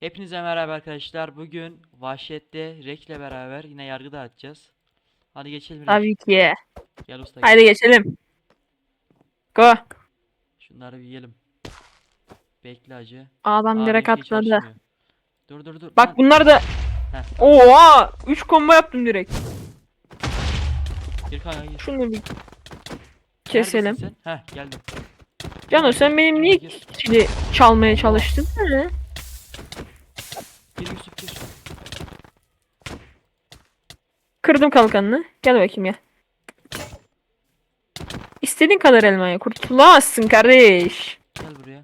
Hepinize merhaba arkadaşlar. Bugün Vahşet'te Rek'le beraber yine yargı dağıtacağız. Hadi geçelim Rek. Tabii ki. Gel usta gel. Haydi geçelim. Go. Şunları bir yiyelim. Bekle acı. Adam Aa, direkt hiç atladı. açmıyor. Dur dur dur. Bak Lan, bunlar da Heh. Oha! 3 combo yaptım direkt. gir kanka gir. Şunu bir keselim. Neredesin sen? Heh geldim. Cano sen benim niye Gir, kili çalmaya çalıştın? He? Gir Yusuf gir. Kırdım kalkanını. Gel bakayım ya. İstediğin kadar elmaya kurtulamazsın kardeş. Gel buraya.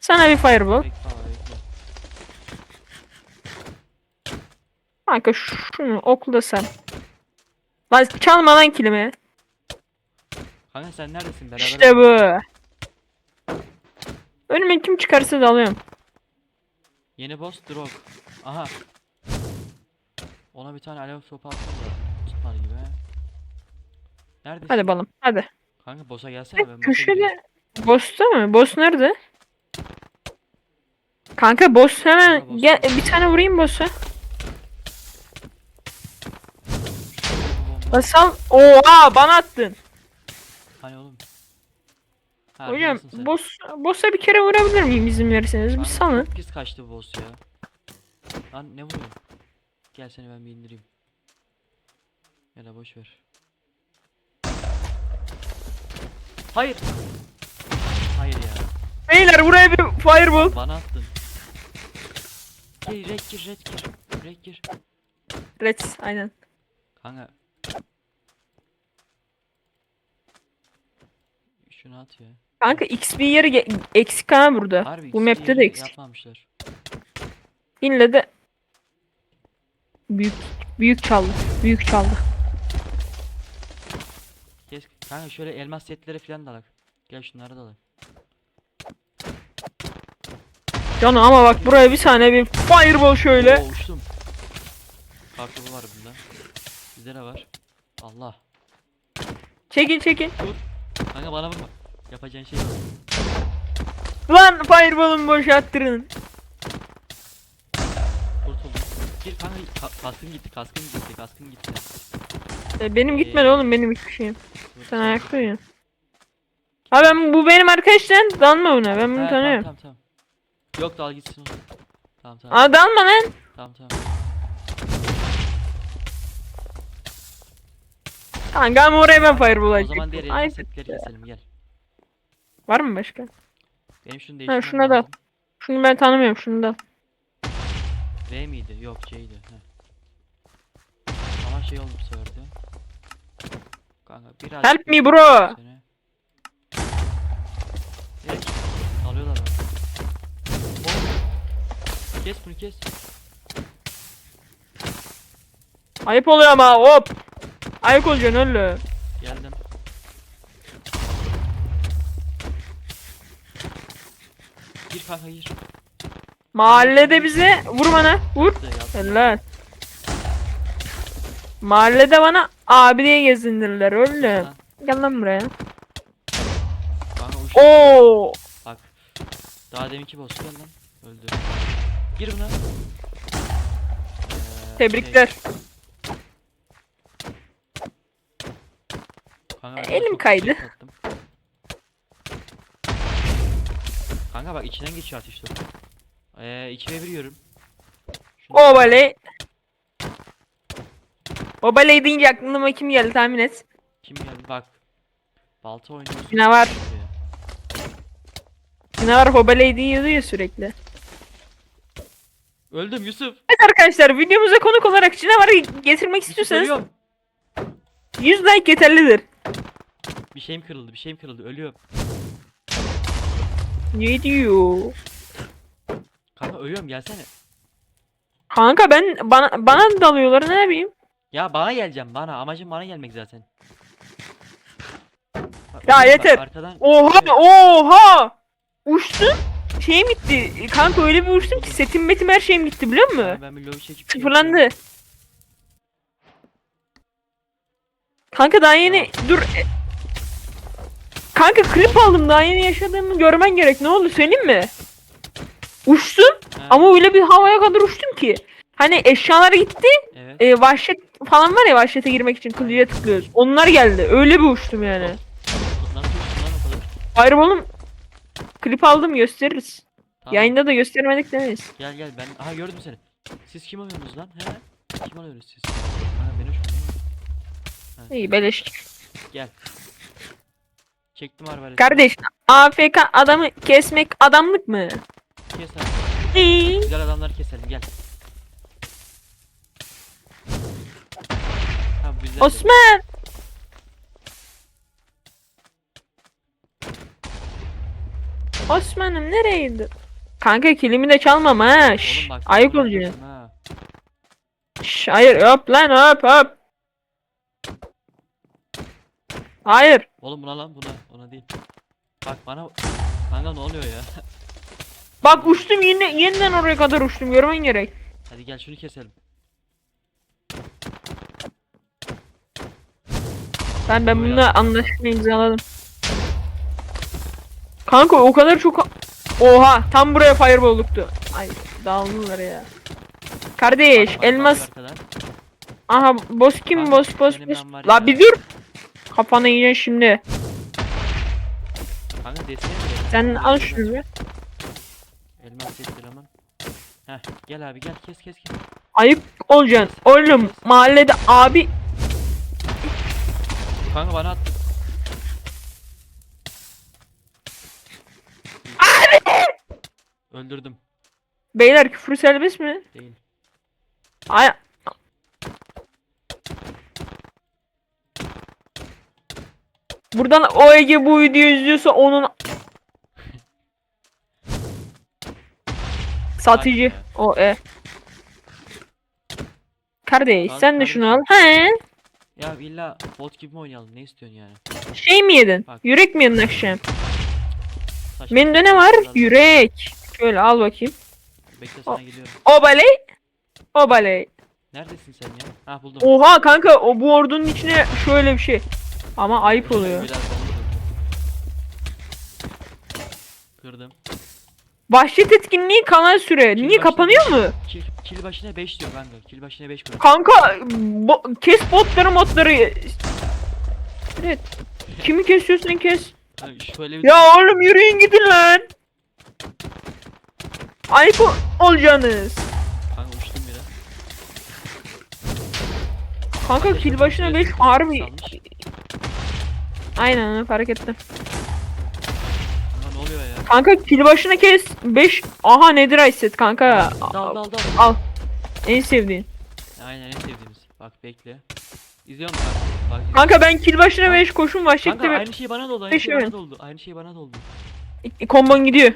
Sana bir fireball. Bekle bekle. Kanka şunu okla sen. Lan çalma lan kilimi. Kanka sen neredesin? Beraber İşte bu. Önüme kim çıkarsa da alıyorum. Yeni boss Drog. Aha. Ona bir tane alev sopa attım da tutmadı gibi. he. Neredesin? Hadi balım hadi. Kanka boss'a gelsene ben. Köşede boss'ta mı? Boss nerede? Kanka boss hemen boss gel var. bir tane vurayım boss'a. Basal. Oha bana attın. Hani oğlum? Ha, Hocam sen. boss boss'a bir kere vurabilir miyim izin verirseniz? Bir Kanka salın. Çok pis kaçtı boss ya. Lan ne vuruyorsun? Gel seni ben bir indireyim. Ya da boş ver. Hayır. Hayır ya. Beyler buraya bir fireball. Bana attın. Gir red gir red gir. Red gir. Red aynen. Kanka. Şunu at ya. Kanka XP yeri eksik ha burada. Harbi Bu map'te de eksik. Yapmamışlar. İlle de büyük büyük çaldı. Büyük çaldı. Kes. Kanka şöyle elmas setlere falan dalak. Gel şunları dalak. Canım ama bak buraya bir tane bir fireball şöyle. Oo uçtum. Kartopu var bunda. Bizde de var. Allah. Çekil çekil. Kanka bana vurma. Yapacağın şey var. Lan fireball'ımı boşalttırın. Kurtuldum. Gir kanka ka- kaskın gitti kaskın gitti kaskın gitti. E, benim gitmedi Ee, oğlum benim hiçbir şeyim. Dur, Sen dur, ayakta uyuyorsun. Ha ben bu benim arkadaşlar dalma buna ben bunu Ha, tanıyorum. Tamam tamam tamam. Yok dal gitsin. Tamam tamam. Aa dalma lan. Tamam tamam. Kanka ama oraya ben fireball O zaman diğer açacaktım. Ay, elmas setleri keselim gel. var mı başka? Benim şunu Ha değiştirmem şuna da. lazım. Şunu ben tanımıyorum şunu da. V miydi? Yok C'ydi. Heh. Ama şey oldu bu sefer de. Kanka biraz Help me bro. Seni. Evet. Alıyorlar. Oğlum. Kes bunu kes. Ayıp oluyor ama hop. Ayıp olacaksın öyle. Geldim. Gir kanka gir. Mahallede bize vur bana vur. Yaptı. Helal. Mahallede bana abi diye gezindirler öyle. Gel lan buraya. Kanka. Oo. Bak. Daha deminki boss gel lan. Öldü. Gir buna. Ee, Tebrikler. şey, kanka ben Elim çok kaydı. şey. Kanka bak içinden geçiyor ateş topu. Ee, 2 ve 1 yiyorum. Şunu- Obaley. Obaley deyince aklıma kim geldi tahmin et. Kim geldi bak. Balta oynuyorsun. Yine var. buraya. Ne var Obaley diyordu ya sürekli. Öldüm Yusuf. Evet arkadaşlar videomuza konuk olarak canavarı getirmek Yusuf istiyorsanız ölüyorum. 100 like yeterlidir. Bir şeyim kırıldı bir şeyim kırıldı ölüyorum. Ne diyor? Kanka ölüyorum gelsene. Kanka ben bana bana dalıyorlar ne yapayım? Ya bana geleceğim bana amacım bana gelmek zaten. Bak, Ya bak, yeter. Arkadan Oha oha! Uçtun. Şeyim gitti. Kanka öyle bir uçtum ki setim metim her şeyim gitti biliyor musun? Ben bir lobi çekip Sıfırlandı. Kanka daha yeni dur. e- Kanka klip aldım daha yeni yaşadığımı görmen gerek. Ne oldu söyleyeyim mi? Uçtum Ha, ama öyle bir havaya kadar uçtum ki. Hani eşyalar gitti. Evet. E, vahşet falan var ya vahşete girmek için kılıca tıklıyoruz. Onlar geldi. Öyle bir uçtum yani. Nasıl uçtun lan o kadar? Fireball'um klip aldım gösteririz. Tamam. Yayında da göstermedik demeyiz. Gel gel ben aha gördüm seni. Siz kim alıyorsunuz lan? He? Kim alıyorsunuz siz? Ha beni şu İyi beleş. Gel. Çektim arbaleti. Kardeş AFK adamı kesmek adamlık mı? Kes abi. Güzel adamları keselim gel. Güzel. Osman. Osman'ım nereye? Kanka kilimi de çalmam ha. Şş, Oğlum bak. ayıp sana olacak. diyorum ha. Şş, hayır hop lan hop hop. Hayır. Oğlum buna lan buna. Ona değil. Bak bana. Kanka ne oluyor ya? Bak uçtum yine yeniden oraya kadar uçtum görmen gerek. Hadi gel şunu keselim. Ben ben bununla anlaşma imzaladım. Kanka o kadar çok Oha tam buraya fireball luktu. Ay dağıldılar ya. Kardeş Bak, bak, elmas bak kadar. aha boss kim boss boss boss. La bir dur. Kafana yine şimdi. Kanka desene de. Sen al şunu bir. Elmas getir hemen. Heh gel abi gel kes kes kes. Ayıp olacaksın. Oğlum mahallede abi Kanka bana attı. Öldürdüm. beyler küfür serbest mi? Değil. Ay Buradan o Ege bu videoyu izliyorsa onun satıcı o e. Kardeş Al sen de şunu al. He. Ya illa bot gibi mi oynayalım? Ne istiyorsun yani? Şey mi yedin? Bak. Yürek mi yedin akşam? Saçma Menüde ne var? şeyler Yürek. Şöyle al bakayım. Bekle sana geliyorum. Obaley. Obaley. Neredesin sen ya? Ha buldum. Oha kanka o bu ordunun içine şöyle bir şey. Ama ayıp oluyor. Biraz kırdım. Vahşet etkinliği kanal süre. Kill Niye başına kapanıyor mu? Kill, kill başına 5 diyor kanka. Kill başına 5 bırak. Kanka bo- kes botları modları. Evet. Kimi kesiyorsan kes. Şöyle bir Ya oğlum yürüyün gidin lan. Ayıp o- olacaksınız. kanka uçtum biraz. Kanka kill başına 5 harbi. Salmış. Aynen fark ettim. Kanka ne oluyor ya? Kanka kill başına kes 5. Aha nedir set kanka. Dal dal dal. Al. En sevdiğin. Aynen en sevdiğimiz. Bak bekle. İzliyorum kanka. Bak. Kanka ben kill başına 5 koşum var. Kanka aynı şey bana da oldu. Aynı Beş şey bana da oldu. Aynı şey bana da oldu. bir kombon gidiyor.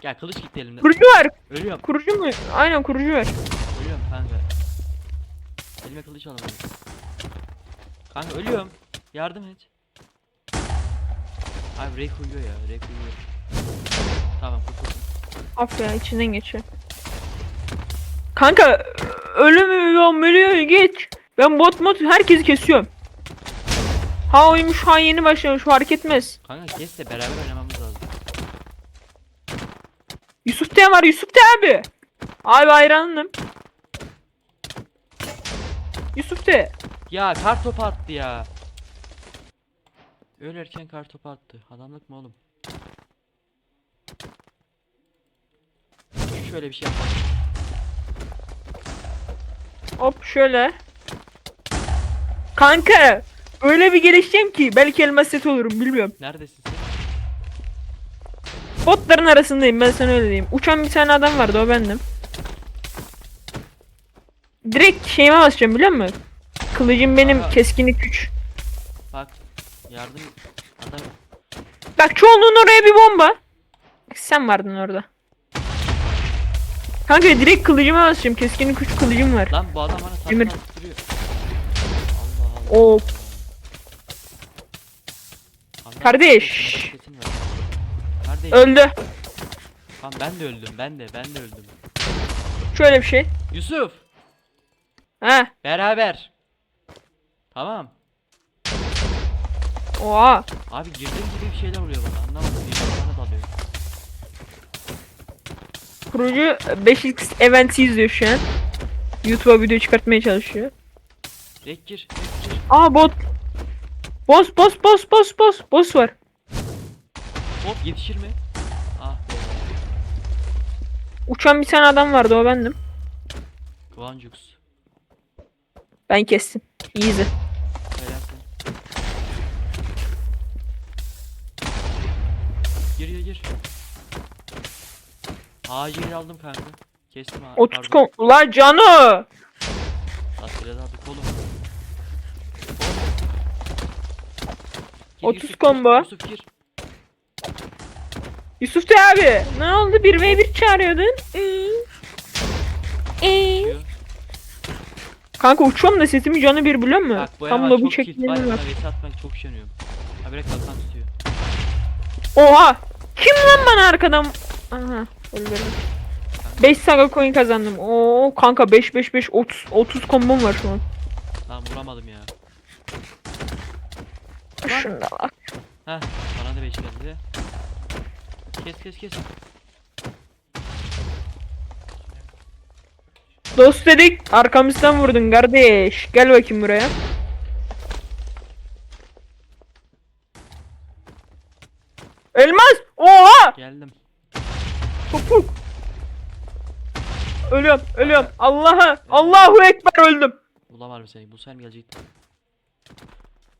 Gel kılıç gitti elimden. Kurucu var. Ölüyorum. Kurucu mu? Aynen kurucu var. Ölüyorum kanka. Elime kılıç alamadım. Kanka ölüyorum. Yardım et. Abi Rek uyuyor ya. Rek uyuyor. Tamam kurtuldum. Af ya içinden geçiyor. Kanka ölüm ölüyor geç. Ben bot mod herkesi kesiyorum. Ha oymuş ha yeni başlamış fark etmez. Kanka kes de beraber oynamamız lazım. Yusuf T var Yusuf T abi. Abi hayranım. Yusuf T. Ya kar topu attı ya. Öyle erken kar topu attı. Adamlık mı oğlum? Şöyle bir şey yapalım. Hop şöyle. Kanka öyle bir gelişeceğim ki belki elmas set olurum bilmiyorum. Neredesin sen? Botların arasındayım ben sana öyle diyeyim. Uçan bir tane adam vardı o bendim. Direkt şeyime basacağım biliyor musun? Kılıcım benim Aha. keskinlik 3. Yardım. Adam. Bak çoğunluğun oraya bir bomba. Bak, Sen vardın orada. Kanka direkt kılıcıma basacağım. Keskinlik 3 kılıcım var. Lan bu adam bana Emir. Allah Allah. Allah Kardeş. Kardeş. Öldü. Tamam ben de öldüm. Ben de ben de öldüm. Şöyle bir şey. Yusuf. Ha. Beraber. Tamam. Oha. Abi girdiğim gibi bir şeyler oluyor bana. Anlamadım. Bir bana dalıyor. Kurucu 5x eventi izliyor şu an. YouTube'a video çıkartmaya çalışıyor. Direkt gir. Direkt gir. Aa bot. Boss boss boss boss boss boss var. Hop yetişir mi? Ah be. Uçan bir tane adam vardı o bendim. Kvancux. Ben kestim. Easy. Gir. Acil aldım kanka. Kestim ha. 30 pardon. kom. Ula canı. De aldık oğlum. Gir, 30 Yusuf, combo. Yusuf gir. Yusuf de abi. Ne oldu? 1v1 çağırıyordun. Ee? Ee? Kanka uçuyorum da sesimi canı bir biliyor musun? Bak bu Tam da bu çok kill. Var atmak çok üşeniyorum. Ha bırak kalkan tutuyor. Oha! Kim lan bana arkadan? Aha, öldürdüm. 5 saga coin kazandım. Oo kanka 5 5 5 30 30 kombom var şu an. Lan vuramadım ya. Şunda bak. Heh bana da 5 geldi. Kes kes kes. Dost dedik arkamızdan vurdun kardeş. Gel bakayım buraya. Elmas! Oha! Geldim. Topuk! Ölüyorum, ölüyorum. Allah'a, Allahu Ekber öldüm. Bulamadım seni. Bu sen mi gelecekti?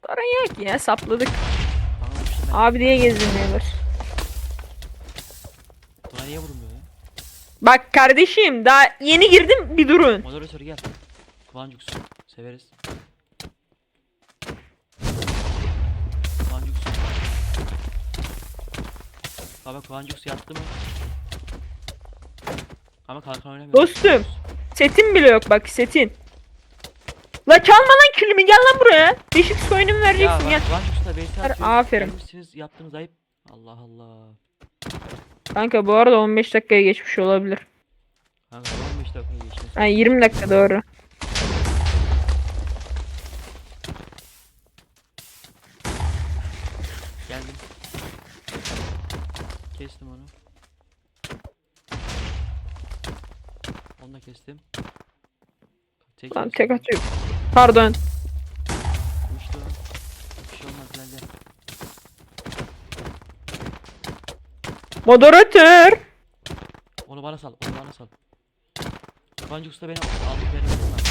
Sorun yok ya sapladık. Vurmuştum ben. Abi diye gezinmiyorlar. Buna niye vurmuyor ya? Bak kardeşim daha yeni girdim bir durun. Moderatör gel. Kvancux. Severiz. Baba Kvancux yattı mı? Ama kalkan oynamıyor. Dostum. Setin bile yok bak setin. La çalma lan külümü gel lan buraya. Değişik soyunumu Ya vereceksin gel. Kvancus'la Beysi Ver, atıyor. aferin. Gelmişsiniz yaptığınız ayıp. Allah Allah. Kanka bu arada 15 dakikaya geçmiş olabilir. Kanka 15 dakika geçti. Yani 20 dakika doğru. Da kestim. Tek Lan tek sandım. atıyor. Pardon. Uçtu. Bir şey olmaz gel. Moderatör. Onu bana sal. Onu bana sal. Kıvancı Usta benim aldık benim var.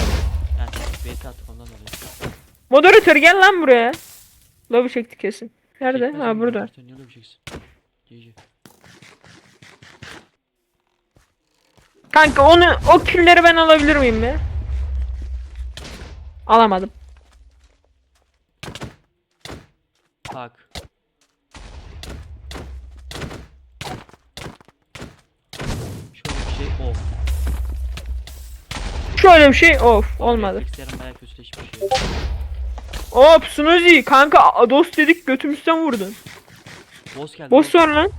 Yani BT attık ondan dolayı. Moderatör gel lan buraya. Lobi çekti kesin. Nerede? Çekmez Ha burada. Niye öyle bir şeysin? GG. Kanka onu o killleri ben alabilir miyim be? Alamadım. Tak. Şöyle bir şey of. Şöyle bir şey of olmadı. Reflekslerim bayağı kötüleşmiş ya. Hop Snuzi kanka dost dedik götümüzden vurdun. Boss geldi. Boss var lan.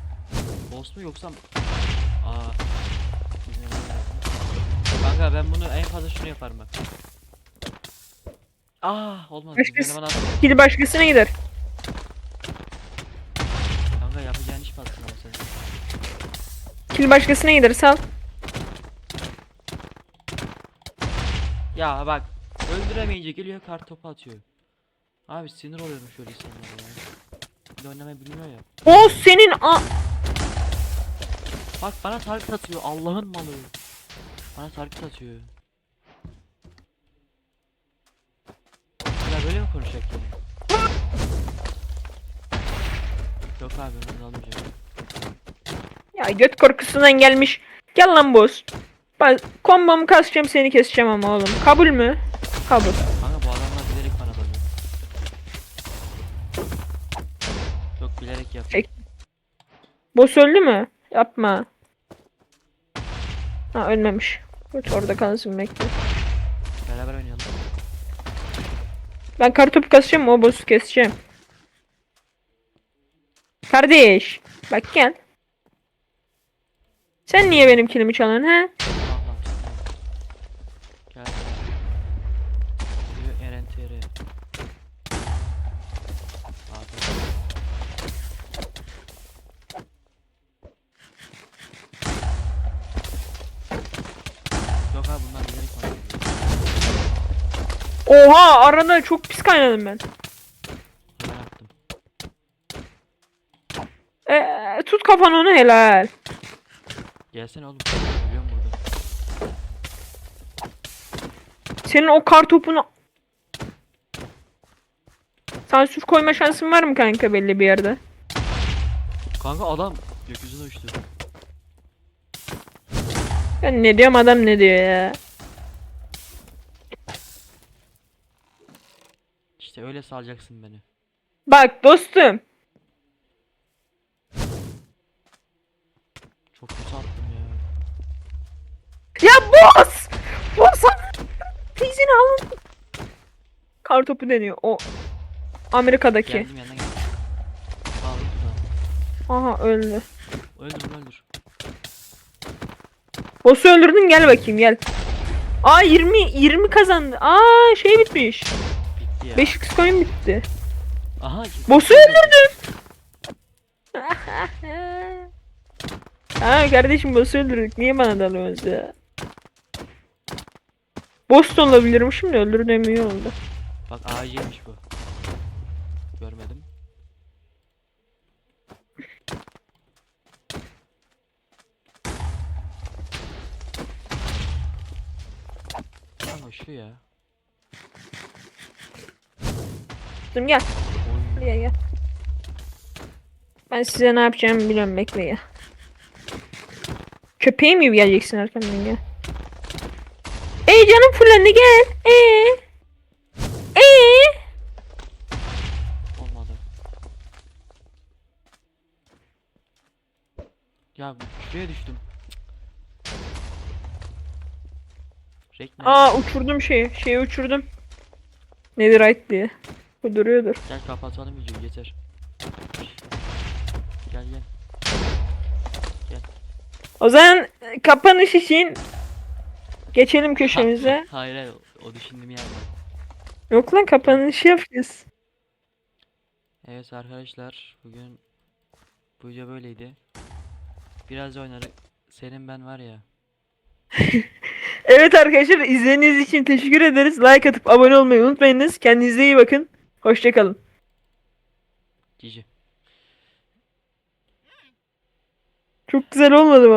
Boss mu yoksa Kanka ben bunu en fazla şunu yaparım bak. Ah olmadı. Başkası- at. Kill başkasına gider. Kanka yapacağın iş batsın ama sen. Kill başkasına gider sal. Ya bak öldüremeyince geliyor kart topu atıyor. Abi sinir oluyorum şöyle insanlara ya. Bir de oynamayı bilmiyor ya. O senin a Bak bana target atıyor Allah'ın malı. Bana target atıyor. Ya böyle mi konuşacak yani? Yok abi ben almayacağım. ya göt korkusundan gelmiş. Gel lan boss. Bak kombomu kasacağım seni keseceğim ama oğlum. Kabul mü? Kabul. Kanka bu adamlar bilerek bana dalıyor. Yok bilerek yap. Çek. Boss öldü mü? Yapma. Ha ölmemiş. Göt orada kalsın bekle. Beraber oynayalım. Ben kartopu kasacağım o boss'u keseceğim. Kardeş. Bak gel. Sen niye benim kilimi çalıyorsun he? Allah Gel. Diyor Eren TR. Abi. Bunlar. Oha arada çok pis kaynadım ben. Haber attım. Ee, tut kafanı onu helal. Gelsene oğlum. Burada. Senin o kar topunu... Sansür koyma şansın var mı kanka belli bir yerde? Kanka adam gökyüzüne uçtu. Ben ne diyorum adam ne diyor ya. İşte öyle salacaksın beni. Bak dostum. Çok kötü attım ya. Ya boss! Boss! Teyzeni alın. Kar topu deniyor o. Amerika'daki. Geldim yanına geldim. Aha öldü. Öldür öldür. Boss'u öldürdün gel bakayım gel. Aa 20 20 kazandı. Aa şey bitmiş. Bitti ya. 5x coin bitti. Aha. Boss'u öldürdüm. Ha kardeşim boss'u öldürdük. Niye bana dalıyorsunuz ya? Boss da olabilirmişim de öldürdüğüm iyi oldu. Bak AC'ymiş bu. Şu ya. Dur gel. Oy. Gel gel. Ben size ne yapacağımı biliyorum bekle ya. Köpeğim gibi geleceksin arkamdan gel. Ey canım fullendi gel. Ee. Ee. Olmadı. Ya şuraya düştüm. Nerede? Aa uçurdum şeyi. Şeyi uçurdum. Netherite diye. Bu duruyordur. Gel kapatalım videoyu yeter. Gel gel. O zaman e, kapanış için geçelim köşemize. hayır hayır o düşündüğüm yer var. Yok lan kapanışı yapacağız. Evet arkadaşlar bugün bu video böyleydi. Biraz da oynadık. Senin ben var ya. Evet arkadaşlar izlediğiniz için teşekkür ederiz. Like atıp abone olmayı unutmayınız. Kendinize iyi bakın. Hoşçakalın. Cici. Çok güzel olmadı mı?